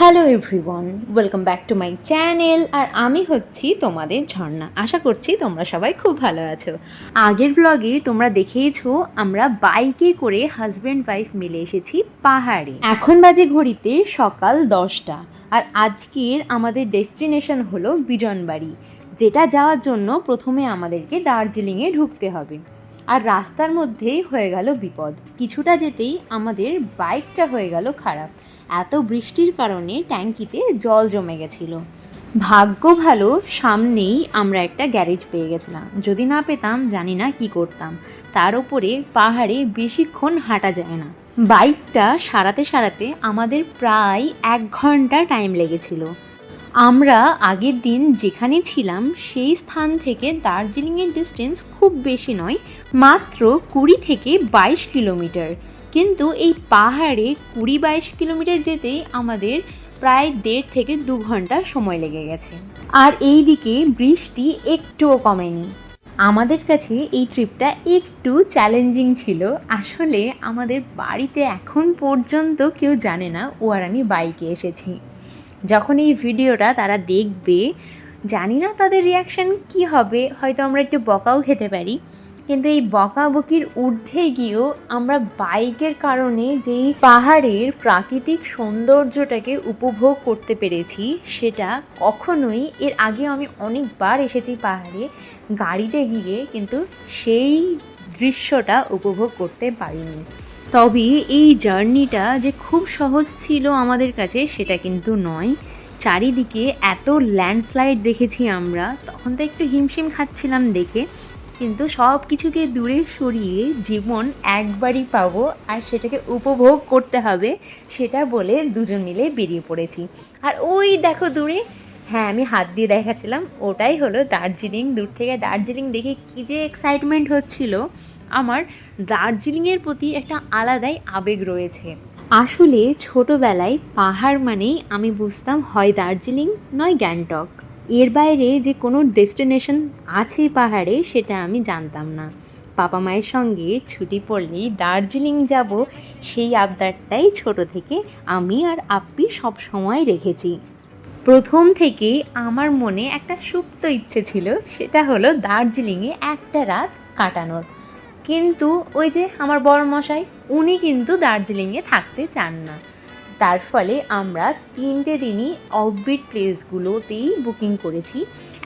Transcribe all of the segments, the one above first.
Hello everyone welcome back to my channel আর আমি হচ্ছি তোমাদের ঝর্ণা। আশা করছি তোমরা সবাই খুব ভালো আছো। আগের ব্লগে তোমরা দেখেইছো, আমরা বাইকে করে হাজব্যান্ড ওয়াইফ মিলে এসেছি পাহাড়ে। এখন বাজে ঘড়িতে সকাল দশটা আর আজকের আমাদের ডেস্টিনেশন হলো বিজনবাড়ি, যেটা যাওয়ার জন্য প্রথমে আমাদেরকে দার্জিলিংয়ে ঢুকতে হবে। আর রাস্তার মধ্যেই হয়ে গেল বিপদ। কিছুটা যেতেই আমাদের বাইকটা হয়ে গেল খারাপ। এত বৃষ্টির কারণে ট্যাঙ্কিতে জল জমে গেছিল। ভাগ্য ভালো, সামনেই আমরা একটা গ্যারেজ পেয়ে গেছিলাম। যদি না পেতাম, জানি না কি করতাম। তার উপরে পাহাড়ে বেশিক্ষণ হাঁটা যায় না। বাইকটা সারাতে সারাতে আমাদের প্রায় এক ঘণ্টা টাইম লেগেছিল। আমরা আগের দিন যেখানে ছিলাম, সেই স্থান থেকে দার্জিলিংয়ের ডিস্টেন্স খুব বেশি নয়, মাত্র কুড়ি থেকে বাইশ কিলোমিটার। কিন্তু এই পাহাড়ে কুড়ি বাইশ কিলোমিটার যেতেই আমাদের প্রায় দেড় থেকে দু ঘণ্টা সময় লেগে গেছে। আর এই দিকে বৃষ্টি একটুও কমেনি। আমাদের কাছে এই ট্রিপটা একটু চ্যালেঞ্জিং ছিল। আসলে আমাদের বাড়িতে এখন পর্যন্ত কেউ জানে না ও আর আমি বাইকে এসেছি। যখন এই ভিডিওটা তারা দেখবে, জানি না তাদের রিয়াকশান কি হবে, হয়তো আমরা একটু বকাও খেতে পারি। কিন্তু এই বকাবকির ঊর্ধ্বে গিয়েও আমরা বাইকের কারণে যেই পাহাড়ের প্রাকৃতিক সৌন্দর্যটাকে উপভোগ করতে পেরেছি, সেটা কখনোই এর আগে আমি অনেকবার এসেছি পাহাড়ে, গাড়িতে গিয়ে কিন্তু সেই দৃশ্যটা উপভোগ করতে পারিনি। তবে এই জার্নিটা যে খুব সহজ ছিল আমাদের কাছে, সেটা কিন্তু নয়। চারিদিকে এত ল্যান্ডস্লাইড দেখেছি আমরা, তখন তো একটু হিমশিম খাচ্ছিলাম দেখে। কিন্তু সব কিছুকে দূরে সরিয়ে জীবন একবারই পাবো আর সেটাকে উপভোগ করতে হবে, সেটা বলে দুজন মিলে বেরিয়ে পড়েছি। আর ওই দেখো দূরে হ্যাঁ আমি হাত দিয়ে দেখাচ্ছিলাম, ওটাই হলো দার্জিলিং। দূর থেকে দার্জিলিং দেখে কী যে এক্সাইটমেন্ট হচ্ছিল। আমার দার্জিলিংয়ের প্রতি একটা আলাদাই আবেগ রয়েছে। আসলে ছোটোবেলায় পাহাড় মানেই আমি বুঝতাম হয় দার্জিলিং, নয় গ্যাংটক। এর বাইরে যে কোনো ডেস্টিনেশন আছে পাহাড়ে, সেটা আমি জানতাম না। বাবা মায়ের সঙ্গে ছুটি পড়লেই দার্জিলিং যাব, সেই আবদারটাই ছোট থেকে আমি আর আপ্পি সব সময় রেখেছি। প্রথম থেকেই আমার মনে একটা সুপ্ত ইচ্ছে ছিল, সেটা হলো দার্জিলিংয়ে একটা রাত কাটানোর। কিন্তু ওই যে আমার বড় মশাই উনি কিন্তু দার্জিলিংয়ে থাকতে চান না। তার ফলে আমরা তিনটে দিনই অফবিট প্লেসগুলোতেই বুকিং করেছি।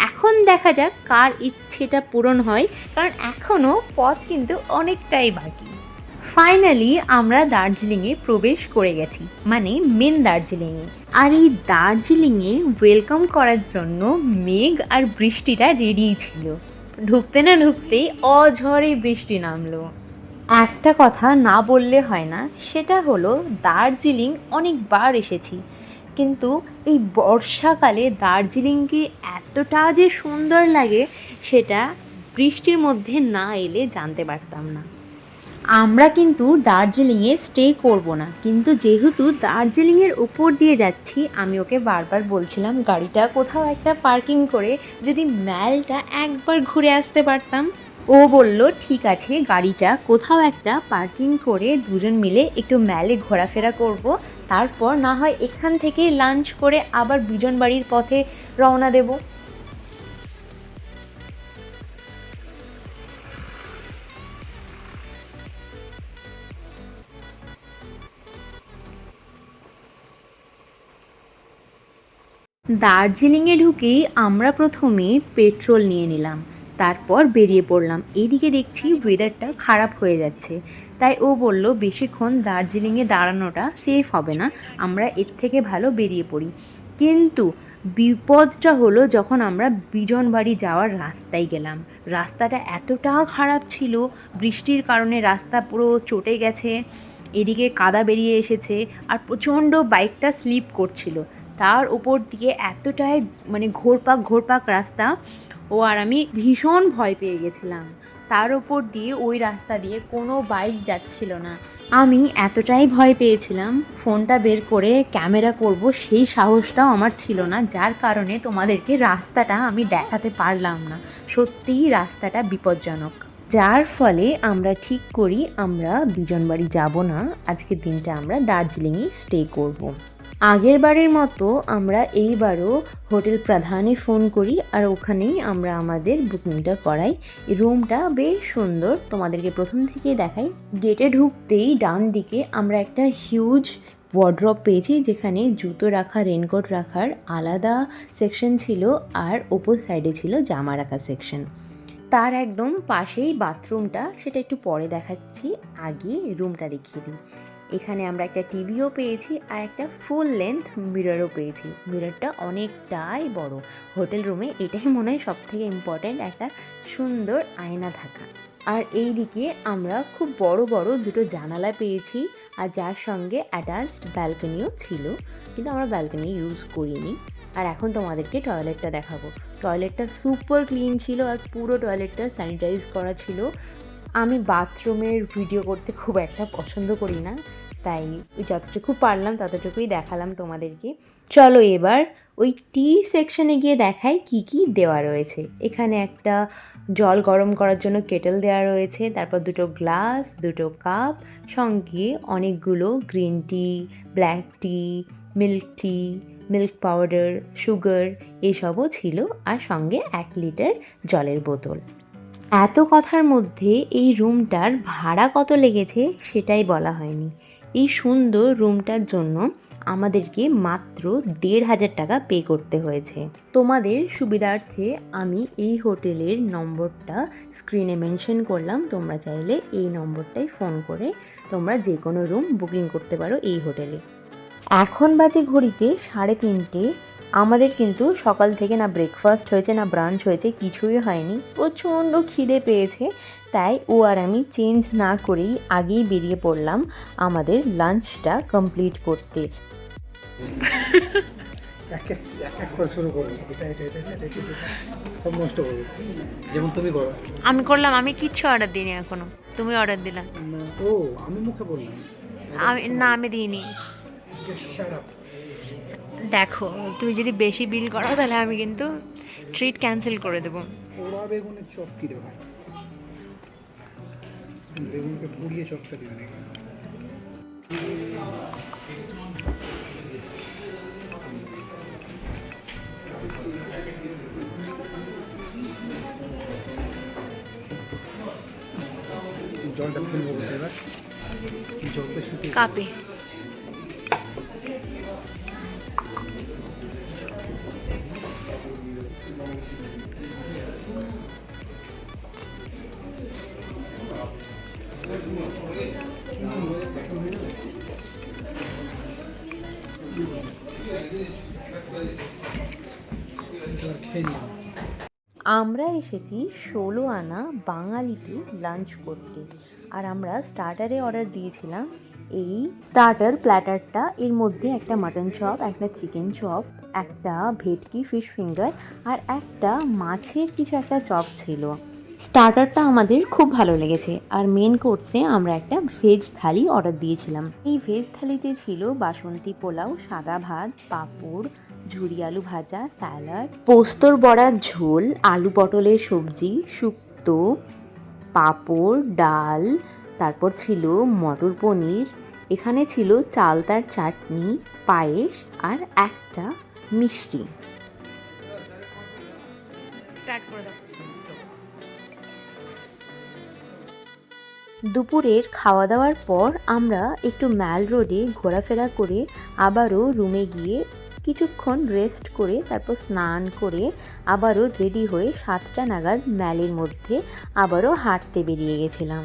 এখন দেখা যাক কার ইচ্ছেটা পূরণ হয়, কারণ এখনও পথ কিন্তু অনেকটাই বাকি। ফাইনালি আমরা দার্জিলিংয়ে প্রবেশ করে গেছি মানে মেন দার্জিলিংয়ে। আর এই দার্জিলিংয়ে ওয়েলকাম করার জন্য মেঘ আর বৃষ্টিটা রেডিই ছিল। ঢুকতে না ঢুকতেই অঝরে বৃষ্টি নামলো। একটা কথা না বললে হয় না, সেটা হলো দার্জিলিং অনেকবার এসেছি। কিন্তু এই বর্ষাকালে দার্জিলিংকে এতটা যে সুন্দর লাগে, সেটা বৃষ্টির মধ্যে না এলে জানতে পারতাম না। আমরা কিন্তু দার্জিলিংয়ে স্টে করব না, কিন্তু যেহেতু দার্জিলিংয়ের উপর দিয়ে যাচ্ছি, আমি ওকে বারবার বলছিলাম, গাড়িটা কোথাও একটা পার্কিং করে যদি ম্যালটা একবার ঘুরে আসতে পারতাম। ও বলল, ঠিক আছে, গাড়িটা কোথাও একটা পার্কিং করে দুজন মিলে একটু ম্যালে ঘোরাফেরা করব। তারপর না হয় এখান থেকে লাঞ্চ করে আবার বিজন বাড়ির পথে রওনা দেব। দার্জিলিংয়ে ঢুকেই আমরা প্রথমে পেট্রোল নিয়ে নিলাম। তারপর বেরিয়ে পড়লাম। এদিকে দেখছি ওয়েদারটা খারাপ হয়ে যাচ্ছে। তাই ও বলল, বেশিক্ষণ দার্জিলিংয়ে দাঁড়ানোটা সেফ হবে না। আমরা এর থেকে ভালো বেরিয়ে পড়ি। কিন্তু বিপদটা হলো যখন আমরা বিজনবাড়ি যাওয়ার রাস্তায় গেলাম। রাস্তাটা এতটা খারাপ ছিল, বৃষ্টির কারণে রাস্তা পুরো চটে গেছে, এদিকে কাদা বেরিয়ে এসেছে আর প্রচণ্ড বাইকটা স্লিপ করছিল। তার উপর দিয়ে এতটাই মানে ঘোরপাক ঘোরপাক রাস্তা ও আর আমি ভীষণ ভয় পেয়ে গেছিলাম। তার ওপর দিয়ে ওই রাস্তা দিয়ে কোনো বাইক যাচ্ছিল না। আমি এতটাই ভয় পেয়েছিলাম, ফোনটা বের করে ক্যামেরা করব সেই সাহসটাও আমার ছিল না, যার কারণে তোমাদেরকে রাস্তাটা আমি দেখাতে পারলাম না। সত্যিই রাস্তাটা বিপজ্জনক। যার ফলে আমরা ঠিক করি, আমরা বিজনবাড়ি যাব না। আজকের দিনটা আমরা দার্জিলিংয়ে স্টে করব। আগের বারের মতো আমরা এইবারও হোটেল প্রধানে ফোন করি আর ওখানেই আমরা আমাদের বুকিংটা করাই। রুমটা বেশ সুন্দর, তোমাদেরকে প্রথম থেকেই দেখাই। গেটে ঢুকতেই ডান দিকে আমরা একটা হিউজ ওয়ার্ড্রপ পেয়েছি, যেখানে জুতো রাখা রেনকোট রাখার আলাদা সেকশন ছিল আর ওপর সাইডে ছিল জামা রাখা সেকশন তার একদম পাশেই বাথরুমটা সেটা একটু পরে দেখাচ্ছি আগে রুমটা দেখিয়ে দিই। এখানে আমরা একটা টিভিও পেয়েছি আর একটা ফুল লেন্থ মিররও পেয়েছি। মিররটা অনেকটাই বড়। হোটেল রুমে এটাই মনে হয় সব থেকে ইম্পর্ট্যান্ট একটা সুন্দর আয়না থাকা। আর এই দিকে আমরা খুব বড় বড় দুটো জানালা পেয়েছি আর যার সঙ্গে অ্যাটাচড ব্যালকনিও ছিল। কিন্তু আমরা ব্যালকনি ইউজ করিনি। আর এখন তোমাদেরকে টয়লেটটা দেখাবো। টয়লেটটা সুপার ক্লিন ছিল আর পুরো টয়লেটটা স্যানিটাইজ করা ছিল। আমি বাথরুমের ভিডিও করতে খুব একটা পছন্দ করি না, তাই যতটুকু পারলাম ততটুকুই দেখালাম তোমাদেরকে। চলো এবার ওই টি সেকশনে গিয়ে দেখাই কি কি দেওয়া রয়েছে। এখানে একটা জল গরম করার জন্য কেটেল দেওয়া রয়েছে, তারপর দুটো গ্লাস দুটো কাপ সঙ্গে অনেকগুলো green tea black tea milk tea milk powder sugar এসবও ছিল, আর সঙ্গে এক লিটার জলের বোতল। এত কথার মধ্যে এই রুমটার ভাড়া কত লেগেছে সেটাই বলা হয়নি। এই সুন্দর রুমটার জন্য আমাদেরকে মাত্র দেড় হাজার টাকা পে করতে হয়েছে। তোমাদের সুবিধার্থে আমি এই হোটেলের নম্বরটা স্ক্রিনে মেনশন করলাম, তোমরা চাইলে এই নম্বরটাই ফোন করে তোমরা যে কোনো রুম বুকিং করতে পারো এই হোটেলে। এখন বাজে ঘড়িতে সাড়ে তিনটে। আমাদের কিন্তু সকাল থেকে না ব্রেকফাস্ট হয়েছে না ব্রাঞ্চ হয়েছে কিছুই হয়নি। প্রচণ্ড খিদে পেয়েছে তাই ও আর আমি চেঞ্জ না করেই আগেই বেরিয়ে পড়লাম আমাদের লাঞ্চটা কমপ্লিট করতে। আমি করলাম আমি কিচ্ছু অর্ডার দিইনি এখনও। তুমি অর্ডার দিলাম ও আমি মুখে বললাম। আমি না আমি দিইনি। দেখো তুমি যদি বেশি বিল করো তাহলে আমি কিন্তু ট্রিট ক্যান্সেল করে দেবো। পোড়া বেগুনের চপ কি দেবে বেগুনকে পুড়িয়ে চপটা দিবে জলটা ফেলব এবার। জলটা কাপে। আমরা এসেছি ষোলো আনা বাঙালিতে লাঞ্চ করতে। আর আমরা স্টার্টারে অর্ডার দিয়েছিলাম এই স্টার্টার প্ল্যাটারটা এর মধ্যে একটা মাটন চপ একটা চিকেন চপ একটা ভেটকি ফিশ ফিঙ্গার আর একটা মাছের কিছু একটা চপ ছিল। স্টার্টারটা আমাদের খুব ভালো লেগেছে। আর মেন কোর্সে আমরা একটা ভেজ থালি অর্ডার দিয়েছিলাম। এই ভেজ থালিতে ছিল বাসন্তী পোলাও, সাদা ভাত, পাঁপড় ঝুরি আলু ভাজা স্যালাড পোস্তর বড়ার ঝোল আলু পটলের সবজি শুক্তো পাঁপড় ডাল তারপর ছিল মটর পনির। এখানে ছিল চালতার চাটনি পায়েস আর একটা মিষ্টি। স্টার্ট করে দাও। দুপুরের খাওয়া দাওয়ার পর আমরা একটু ম্যাল রোডে ঘোরাফেরা করে আবারও রুমে গিয়ে কিছুক্ষণ রেস্ট করে, তারপর স্নান করে আবারও রেডি হয়ে সাতটা নাগাদ ম্যালের মধ্যে আবারও হাঁটতে বেরিয়ে গেছিলাম।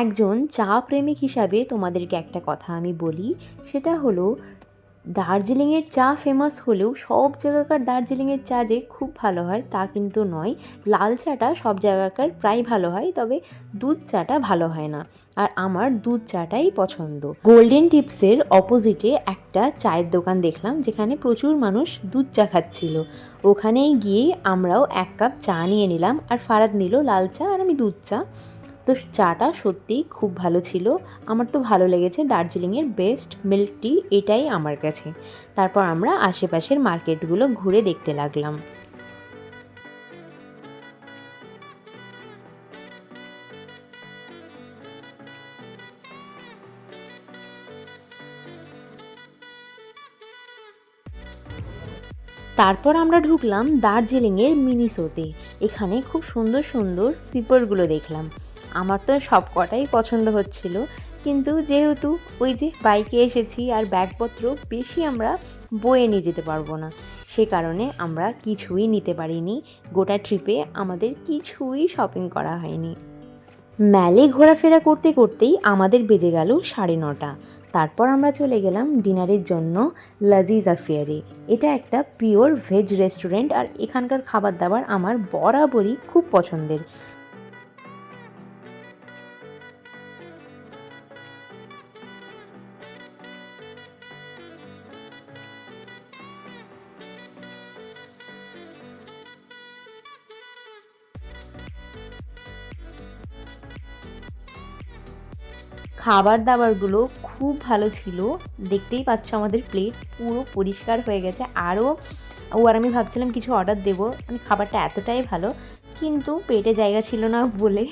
একজন চা প্রেমিক হিসাবে তোমাদেরকে একটা কথা আমি বলি, সেটা হলো দার্জিলিংয়ের চা ফেমাস হলেও সব জায়গাকার দার্জিলিংয়ের চা যে খুব ভালো হয় তা কিন্তু নয়। লাল চাটা সব জায়গাকার প্রায় ভালো হয়, তবে দুধ চাটা ভালো হয় না। আর আমার দুধ চাটাই পছন্দ। গোল্ডেন টিপসের অপোজিটে একটা চায়ের দোকান দেখলাম, যেখানে প্রচুর মানুষ দুধ চা খাচ্ছিল। ওখানেই গিয়ে আমরাও এক কাপ চা নিয়ে নিলাম, আর ফারাদ নিল লাল চা আর আমি দুধ চা। তো চাটা সত্যিই খুব ভালো ছিল। আমার তো ভালো লেগেছে দার্জিলিংয়ের বেস্ট মিল্ক টি এটাই আমার কাছে। তারপর আমরা আশেপাশের মার্কেটগুলো ঘুরে দেখতে লাগলাম। তারপর আমরা ঢুকলাম দার্জিলিংয়ের মিনিসোতে। এখানে খুব সুন্দর সুন্দর সিপারগুলো দেখলাম। আমার তো সব কটাই পছন্দ হচ্ছিল। কিন্তু যেহেতু ওই যে বাইকে এসেছি আর ব্যাগপত্র বেশি আমরা বয়ে নিয়ে যেতে পারব না, সে কারণে আমরা কিছুই নিতে পারিনি। গোটা ট্রিপে আমাদের কিছুই শপিং করা হয়নি। ম্যালে ঘোরাফেরা করতে করতেই আমাদের বেজে গেল সাড়ে নটা। তারপর আমরা চলে গেলাম ডিনারের জন্য লাজিজ আফেয়ারে। এটা একটা পিওর ভেজ রেস্টুরেন্ট আর এখানকার খাবার দাবার আমার বরাবরই খুব পছন্দের। খাবার দাবারগুলো খুব ভালো ছিল। দেখতেই পাচ্ছ আমাদের প্লেট পুরো পরিষ্কার হয়ে গেছে। আরও ও আর আমি ভাবছিলাম কিছু অর্ডার দেবো। মানে খাবারটা এতটাই ভালো, কিন্তু পেটে জায়গা ছিল না বলে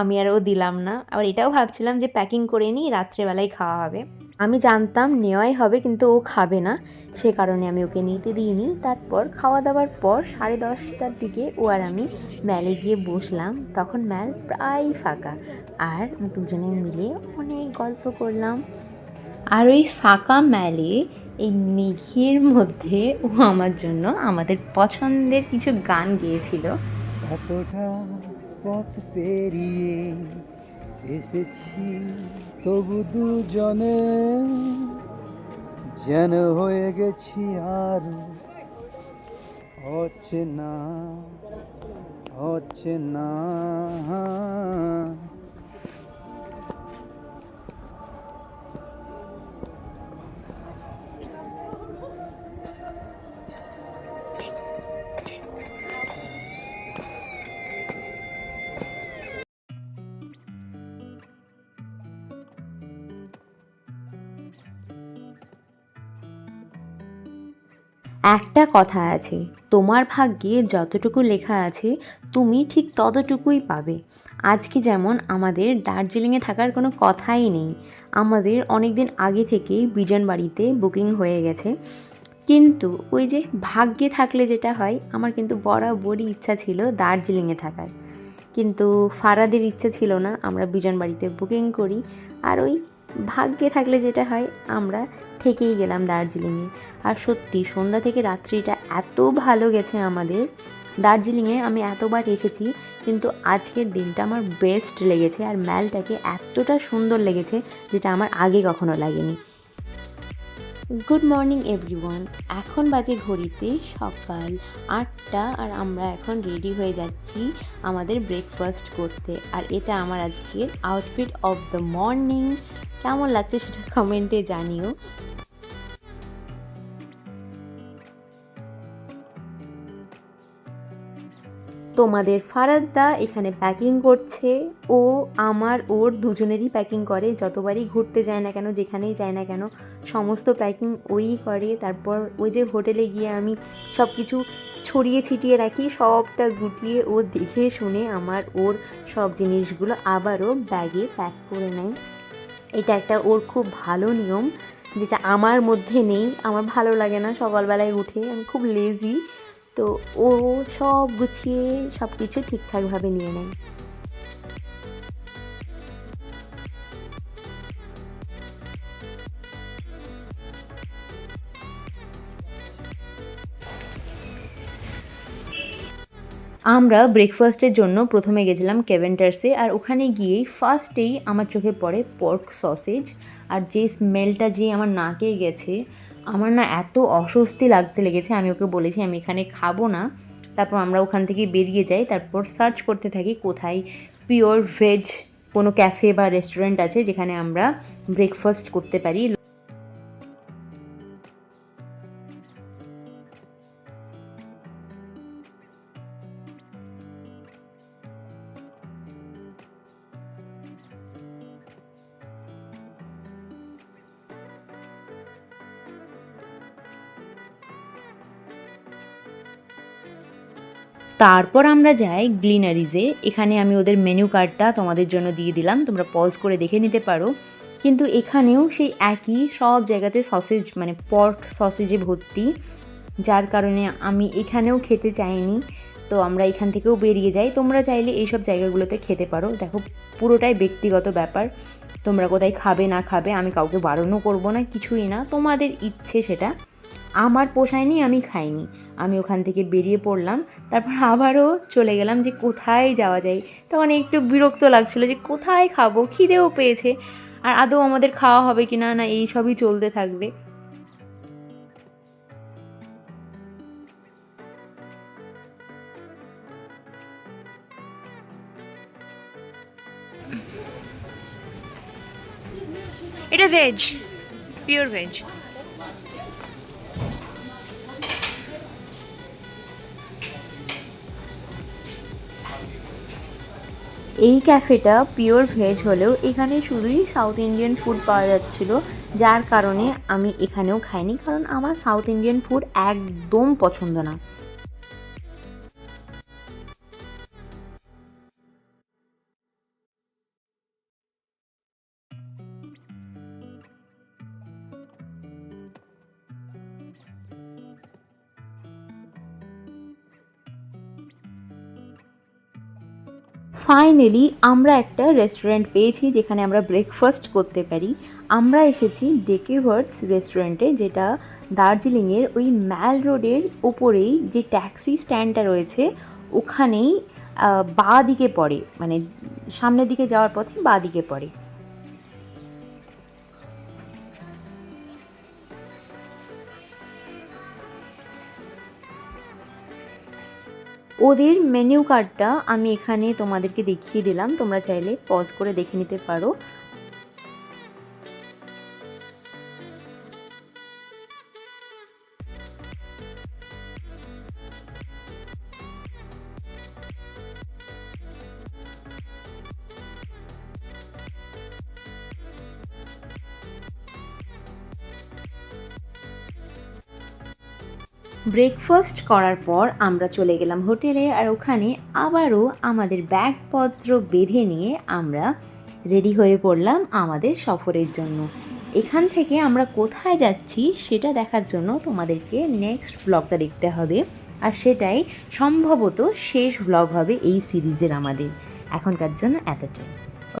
আমি আর ও দিলাম না। আবার এটাও ভাবছিলাম যে প্যাকিং করে নিই, রাত্রেবেলায় খাওয়া হবে। আমি জানতাম নেওয়াই হবে, কিন্তু ও খাবে না। সে কারণে আমি ওকে নিতে দিইনি। তারপর খাওয়া দাওয়ার পর সাড়ে দশটার দিকে ও আর আমি ম্যালে গিয়ে বসলাম। তখন ম্যাল প্রায় ফাঁকা। আর দুজনে মিলে অনেক গল্প করলাম। আর ওই ফাঁকা ম্যালে, এই মেঘের মধ্যে ও আমার জন্য আমাদের পছন্দের কিছু গান গেয়েছিল। এতটা পথ পেরিয়ে এসেছি তবু দুজনে যেন হয়ে গেছি আর হচ্ছে না হচ্ছে না একটা কথা আছে, তোমার ভাগ্যে যতটুকু লেখা আছে, তুমি ঠিক ততটুকুই পাবে। আজকে যেমন আমাদের দার্জিলিংয়ে থাকার কোনো কথাই নেই। আমাদের অনেক দিন আগে থেকেই বিজন বাড়িতে বুকিং হয়ে গেছে। কিন্তু ওই যে ভাগ্যে থাকলে যেটা হয়, আমার কিন্তু বরাবরই ইচ্ছা ছিল দার্জিলিংয়ে থাকার। কিন্তু ফারাদের ইচ্ছে ছিল না, আমরা বিজন বাড়িতে বুকিং করি। আর ওই ভাগ্যে থাকলে যেটা হয়, আমরা থেকেই গেলাম দার্জিলিংয়ে। আর সত্যি, সন্ধ্যা থেকে রাত্রিটা এত ভালো গেছে আমাদের। দার্জিলিংয়ে আমি এতবার এসেছি, কিন্তু আজকের দিনটা আমার বেস্ট লেগেছে আর ম্যালটাকে এতটা সুন্দর লেগেছে যেটা আমার আগে কখনো লাগেনি। গুড মর্নিং এভরিওয়ান, এখন বাজে ঘড়িতে সকাল আটটা আর আমরা এখন রেডি হয়ে যাচ্ছি আমাদের ব্রেকফাস্ট করতে। আর এটা আমার আজকের আউটফিট অফ দ্য মর্নিং। কেমন লাগছে সেটা কমেন্টে জানিও। তোমাদের ফারাদ্দা এখানে প্যাকিং করছে ও আমার, ওর দুজনেরই প্যাকিং করে। যতবারই ঘুরতে যায় না কেন, যেখানেই যায় না কেন, সমস্ত প্যাকিং ওই করে। তারপর ওই যে হোটেলে গিয়ে আমি সব কিছু ছড়িয়ে ছিটিয়ে রাখি, সবটা গুটিয়ে ও দেখে শুনে আমার, ওর সব জিনিসগুলো আবারও ব্যাগে প্যাক করে নেয়। এটা একটা ওর খুব ভালো নিয়ম, যেটা আমার মধ্যে নেই, আমার ভালো লাগে না সকালবেলায় উঠে। আমি খুব লেজি তো ও সব গুছিয়ে সব কিছু ঠিকঠাকভাবে নিয়ে নেয়। আমরা ব্রেকফাস্টের জন্য প্রথমে গেছিলাম কেভেন্টার্সে আর ওখানে গিয়েই ফার্স্টেই আমার চোখে পড়ে পর্ক সসেজ আর যে স্মেলটা যে আমার নাকে গেছে আমার না এত অস্বস্তি লাগতে লেগেছে, আমি ওকে বলেছি আমি এখানে খাব না। তারপর আমরা ওখান থেকে বেরিয়ে যাই, তারপর সার্চ করতে থাকি কোথায় পিওর ভেজ কোনো ক্যাফে বা রেস্টুরেন্ট আছে যেখানে আমরা ব্রেকফাস্ট করতে পারি। তারপর আমরা যাই গ্লিনারিজে। এখানে আমি ওদের মেনু কার্ডটা তোমাদের জন্য দিয়ে দিলাম, তোমরা পজ করে দেখে নিতে পারো। কিন্তু এখানেও সেই একই সব জায়গাতে সসেজ মানে পর্ক সসেজে ভর্তি। যার কারণে আমি এখানেও খেতে চাইনি, তো আমরা এখান থেকেও বেরিয়ে যাই। তোমরা চাইলে এইসব জায়গাগুলোতে খেতে পারো। দেখো, পুরোটাই ব্যক্তিগত ব্যাপার। তোমরা কোথায় খাবে না খাবে, আমি কাউকে বারণও করব না, কিছুই না। তোমাদের ইচ্ছে সেটা। আমার পোষায়নি, আমি খাইনি। আমি ওখান থেকে বেরিয়ে পড়লাম, তারপর আবারও চলে গেলাম যে কোথায় যাওয়া যায়। তখন একটু বিরক্ত লাগছিল যে কোথায় খাব, খিদেও পেয়েছে। আর আদৌ আমাদের খাওয়া হবে কি না না এই সবই চলতে থাকবে। এটা ভেজ পিওর ভেজ এই ক্যাফেটা পিওর ভেজ হলেও এখানে শুধুই সাউথ ইন্ডিয়ান ফুড পাওয়া যাচ্ছিল, যার কারণে আমি এখানেও খাইনি, কারণ আমার সাউথ ইন্ডিয়ান ফুড একদম পছন্দ না। ফাইনালি আমরা একটা রেস্টুরেন্ট পেয়েছি যেখানে আমরা ব্রেকফাস্ট করতে পারি। আমরা এসেছি ডেকেভার্টস রেস্টুরেন্টে যেটা দার্জিলিংয়ের ওই ম্যাল রোডের ওপরেই যে ট্যাক্সি স্ট্যান্ডটা রয়েছে, ওখানেই বা দিকে পড়ে। মানে সামনের দিকে যাওয়ার পথে বাঁ দিকে পড়ে। ওদের মেনু কার্ডটা আমি এখানে তোমাদেরকে দেখিয়ে দিলাম। তোমরা চাইলে পজ করে দেখে নিতে পারো। ব্রেকফাস্ট করার পর আমরা চলে গেলাম হোটেলে আর ওখানে আবারও আমাদের ব্যাগপত্র বেঁধে নিয়ে আমরা রেডি হয়ে পড়লাম আমাদের সফরের জন্য। এখান থেকে আমরা কোথায় যাচ্ছি সেটা দেখার জন্য তোমাদেরকে নেক্সট ব্লগটা দেখতে হবে। আর সেটাই সম্ভবত শেষ ব্লগ হবে এই সিরিজের আমাদের। এখনকার জন্য এতটাই।